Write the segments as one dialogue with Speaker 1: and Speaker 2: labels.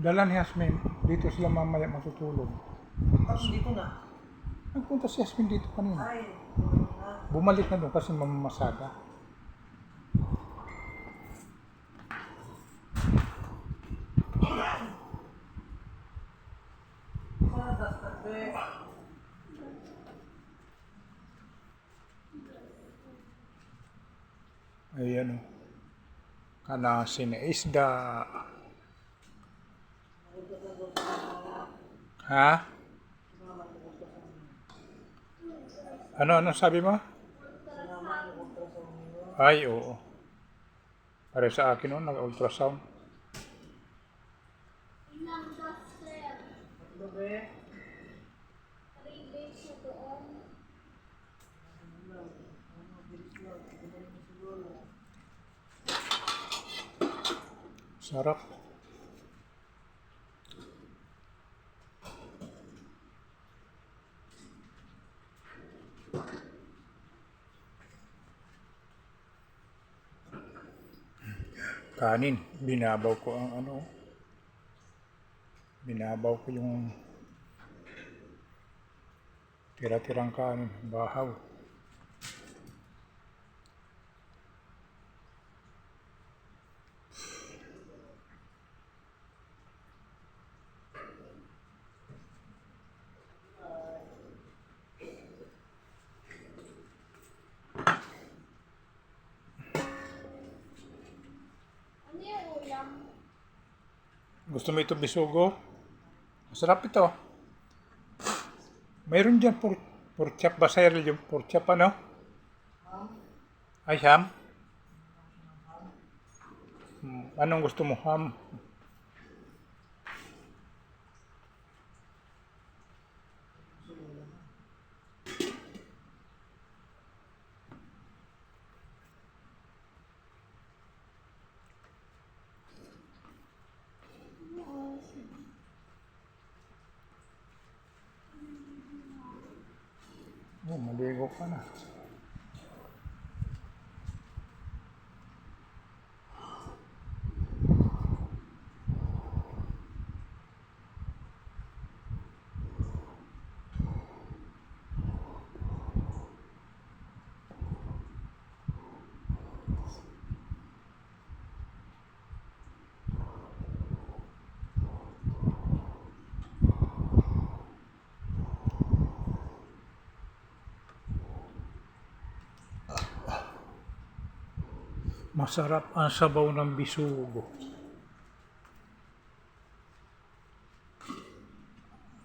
Speaker 1: Dala ni Yasmin. Dito sila mamaya matutulog.
Speaker 2: Tapos dito na.
Speaker 1: Nagpunta si Yasmin dito kanina.
Speaker 2: Ay, na.
Speaker 1: Bumalik na doon kasi mamamasada. Ayan o. Kana isda. Ha? Ano, ano sabi mo? Ay, oo. Pare sa akin noon, nag-ultrasound.
Speaker 2: Ano be?
Speaker 1: Sarap. Kanin, binabaw ko ang ano. Binabaw ko yung tira-tirang kanin, bahaw. Gusto mo ito bisugo? Masarap ito. Mayroon dyan por, porchap ba sa'yo yung porchap ano? Ay, ham? Hmm, Anong gusto mo? Ham? 关了 Masarap ang sabaw ng bisugo.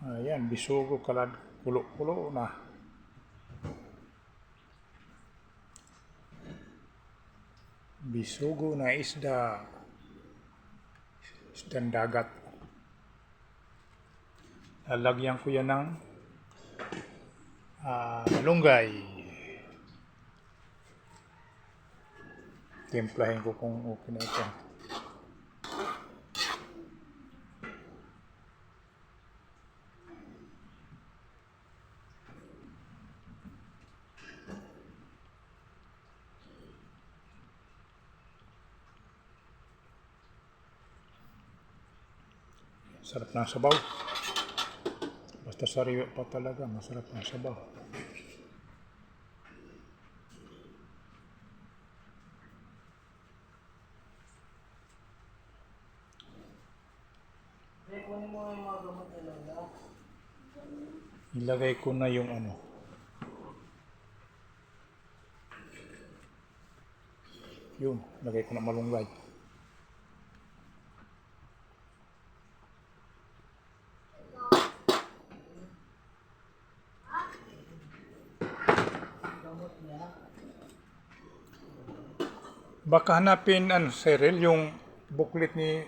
Speaker 1: Ayan, bisugo kalad kulo-kulo na. Bisugo na isda. Isdang dagat. Lalagyan ko yan ng ah, malunggay. Timplahin ko kung okay na ito. Sarap ng sabaw. Basta sariwa pa talaga, masarap ang sabaw.
Speaker 2: Be, kunin mo yung mga gamot ni Lola.
Speaker 1: Ilagay ko na yung ano. Yun, lagay ko na malunggay. Baka hanapin, ano, Cyril, yung booklet ni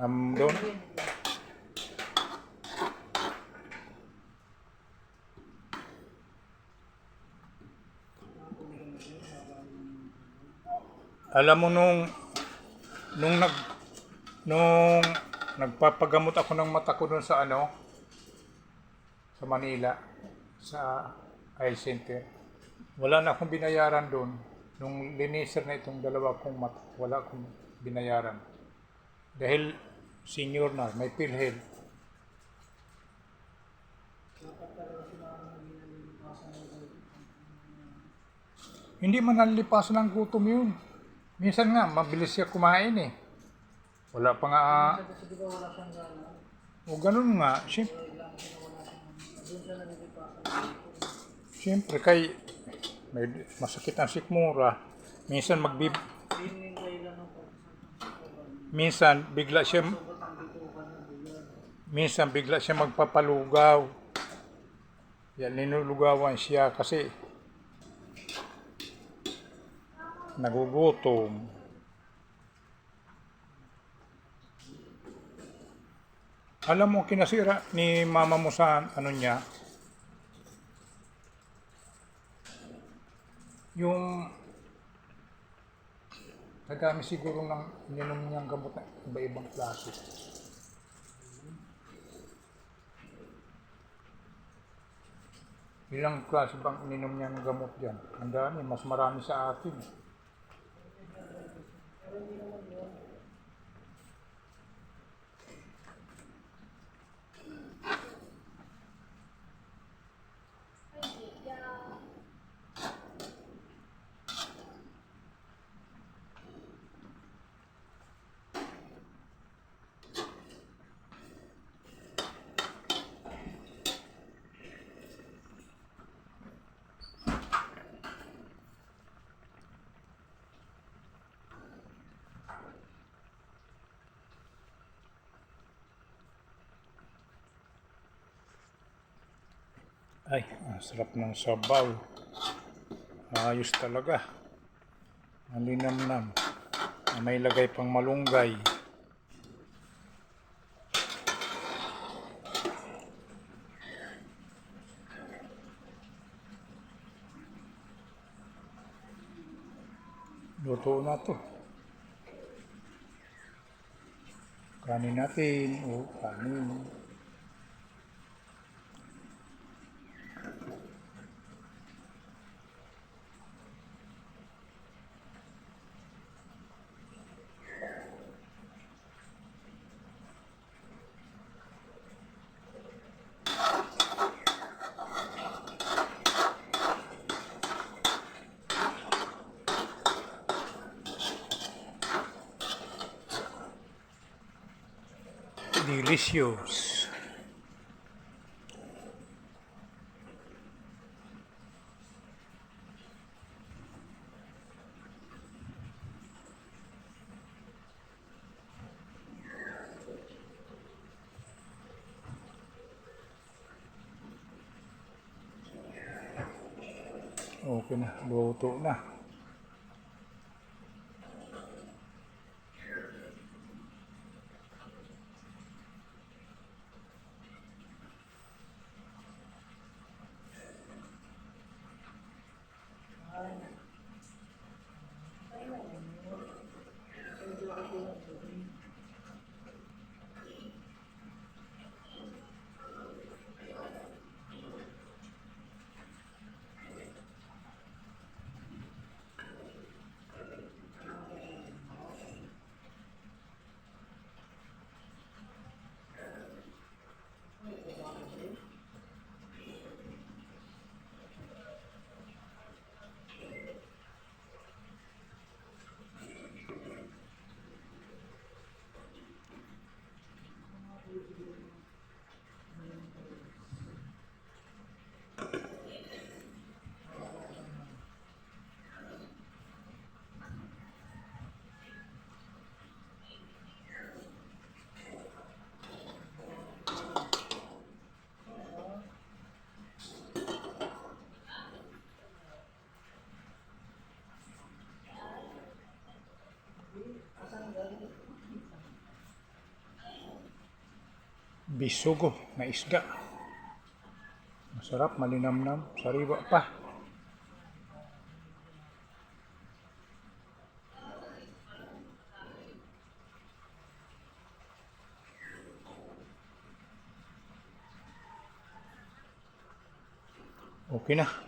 Speaker 1: um, doon. Alam mo nung nung nag nung nagpapagamot ako ng mata ko doon sa ano sa Manila sa eye center. Wala na akong binayaran doon. Nung liniser na itong dalawa kong mata, wala akong binayaran. Dahil senior na, may PhilHealth. Hindi man nalilipasan ng gutom yun. Minsan nga, mabilis siya kumain eh. Wala pa nga, o ganun nga,
Speaker 2: gutom.
Speaker 1: syempre kay may masakit ang sikmura. Minsan magbib minsan bigla siya minsan bigla siya magpapalugaw. Yan ninulugawan siya kasi nagugutom. Alam mo, kinasira ni mama mo sa ano niya, yung nagami siguro ng ininom niyang gamot na iba-ibang klase. Ilang klase bang ininom niya ng gamot dyan? Ang dami, mas marami sa atin. Thank you. Ay, ang sarap ng sabaw. Ayos talaga. Malinamnam. Na May lagay pang malunggay. Luto na to. Kanin natin. O, kanin. Delicious. Okay na, luto na. Bisugo na isda. Masarap, malinamnam, sariwa pa. Okay na.